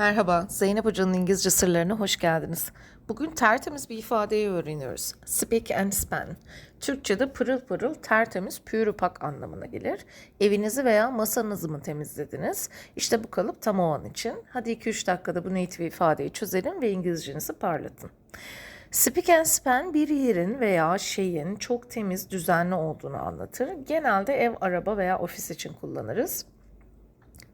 Merhaba, Zeynep Hoca'nın İngilizce sırlarına hoş geldiniz. Bugün tertemiz bir ifadeyi öğreniyoruz. Speak and span. Türkçe'de pırıl pırıl, tertemiz, pürü pak anlamına gelir. Evinizi veya masanızı mı temizlediniz? İşte bu kalıp tam o an için. Hadi 2-3 dakikada bu native ifadeyi çözelim ve İngilizcenizi parlatın. Speak and span bir yerin veya şeyin çok temiz, düzenli olduğunu anlatır. Genelde ev, araba veya ofis için kullanırız.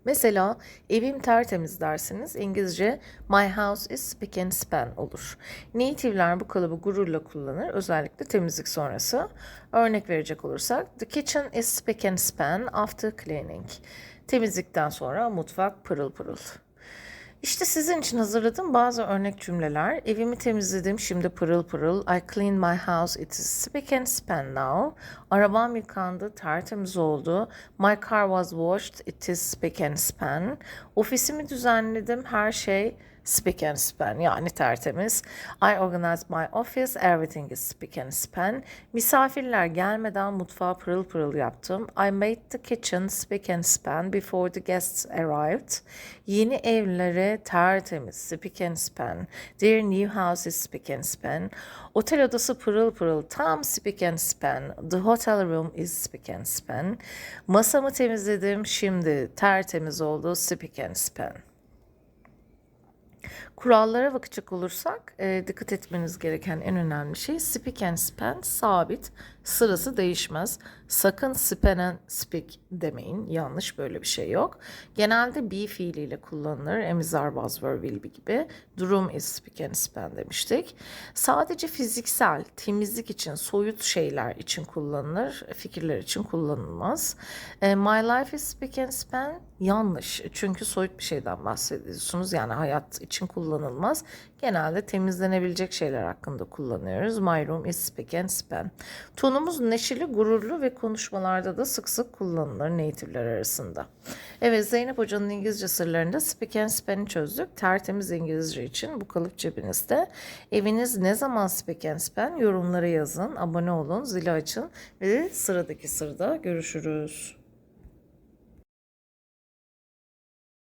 Mesela evim tertemiz dersiniz. İngilizce my house is spick and span olur. Native'ler bu kalıbı gururla kullanır. Özellikle temizlik sonrası. Örnek verecek olursak the kitchen is spick and span after cleaning. Temizlikten sonra mutfak pırıl pırıl. İşte sizin için hazırladığım bazı örnek cümleler. Evimi temizledim, şimdi pırıl pırıl. I cleaned my house, it is spick and span now. Arabam yıkandı, tertemiz oldu. My car was washed, it is spick and span. Ofisimi düzenledim, her şey spick and span yani tertemiz. I organized my office, everything is spick and span. Misafirler gelmeden mutfağı pırıl pırıl yaptım. I made the kitchen spick and span before the guests arrived. Yeni evlere tertemiz, spick and span. Their new house is spick and span. Otel odası pırıl pırıl, tam spick and span. The hotel room is spick and span. Masamı temizledim, şimdi tertemiz oldu, spick and span. Kurallara bakacak olursak e, dikkat etmeniz gereken en önemli şey speak and span sabit, sırası değişmez. Sakın span and speak demeyin. Yanlış böyle bir şey yok. Genelde be fiiliyle kullanılır. Emizar was were will be gibi. Durum is speak and span demiştik. Sadece fiziksel, temizlik için, soyut şeyler için kullanılır. Fikirler için kullanılmaz. E, my life is speak and span yanlış. Çünkü soyut bir şeyden bahsediyorsunuz. Yani hayat için kullanılmaz. Genelde temizlenebilecek şeyler hakkında kullanıyoruz. My room is speak and span. Tonumuz neşeli, gururlu ve konuşmalarda da sık sık kullanılır native'ler arasında. Evet Zeynep Hoca'nın İngilizce sırlarında speak and span'i çözdük. Tertemiz İngilizce için bu kalıp cebinizde. Eviniz ne zaman speak and span? Yorumlara yazın, abone olun, zili açın ve sıradaki sırda görüşürüz.